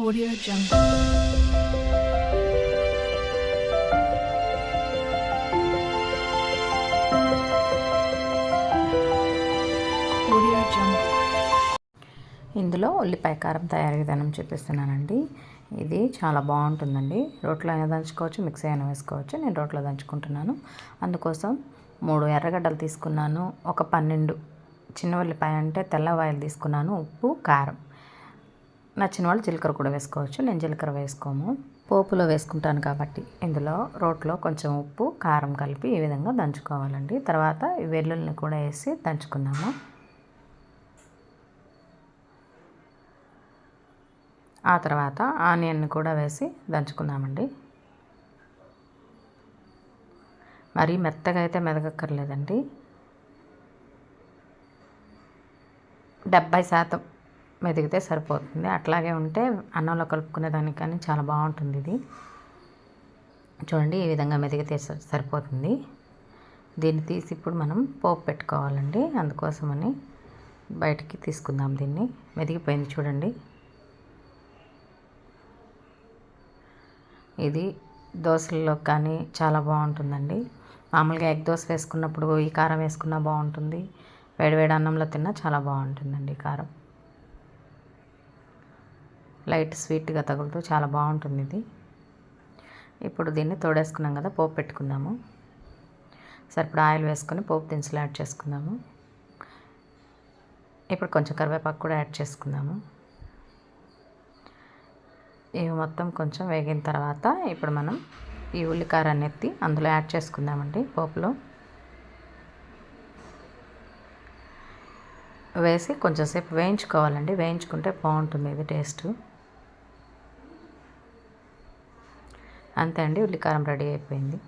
Audio Jungle. Audio Jungle. ఇందులో ఉల్లిపాయ కారం తయారీ విధానం చూపిస్తున్నానండి. ఇది చాలా బాగుంటుందండి. రోట్లో అయినా దంచుకోవచ్చు మిక్సీ అయినా వేసుకోవచ్చు. నేను రోట్లో దంచుకుంటున్నాను. అందుకోసం మూడు ఎర్రగడ్డలు తీసుకున్నాను. ఒక పన్నెండు చిన్న ఉల్లిపాయ అంటే తెల్లవాయలు తీసుకున్నాను. ఉప్పు కారం. నచ్చిన వాళ్ళు జీలకర్ర కూడా వేసుకోవచ్చు. నేను జీలకర్ర వేసుకోము. పోపులో వేసుకుంటాను కాబట్టి ఇందులో రోట్లో కొంచెం ఉప్పు కారం కలిపి ఈ విధంగా దంచుకోవాలండి. తర్వాత ఈ కూడా వేసి దంచుకుందాము ఆ తర్వాత ఆనియన్ని కూడా వేసి దంచుకున్నామండి. మరీ మెత్తగా అయితే మెదగక్కర్లేదండి. డెబ్భై శాతం మెదిగితే సరిపోతుంది. అట్లాగే ఉంటే అన్నంలో కలుపుకునే దానికి కానీ చాలా బాగుంటుంది ఇది. చూడండి ఈ విధంగా మెదిగితే సరిపోతుంది. దీన్ని తీసి ఇప్పుడు మనం పోపు పెట్టుకోవాలండి. అందుకోసమని బయటికి తీసుకుందాం దీన్ని. మెదిగిపోయింది చూడండి. ఇది దోశల్లో కానీ చాలా బాగుంటుందండి. మామూలుగా ఎగ్ దోశ వేసుకున్నప్పుడు ఈ కారం వేసుకున్నా బాగుంటుంది. వేడివేడి అన్నంలో తిన్నా చాలా బాగుంటుందండి కారం. లైట్ స్వీట్గా తగులుతూ చాలా బాగుంటుంది ఇది ఇప్పుడు దీన్ని తోడేసుకున్నాం కదా పోపు పెట్టుకుందాము. సరే ఇప్పుడు ఆయిల్ వేసుకొని పోపు దినుసులు యాడ్ చేసుకుందాము. ఇప్పుడు కొంచెం కరివేపాకు కూడా యాడ్ చేసుకుందాము. ఇవి మొత్తం కొంచెం వేగిన తర్వాత ఇప్పుడు మనం ఈ ఉల్లికారాన్ని ఎత్తి అందులో యాడ్ చేసుకుందామండి పోపులో. వేసి కొంచెం సేపు వేయించుకోవాలండి. వేయించుకుంటే బాగుంటుంది ఇది టేస్ట్. అంతే అండి ఉల్లికారం రెడీ అయిపోయింది.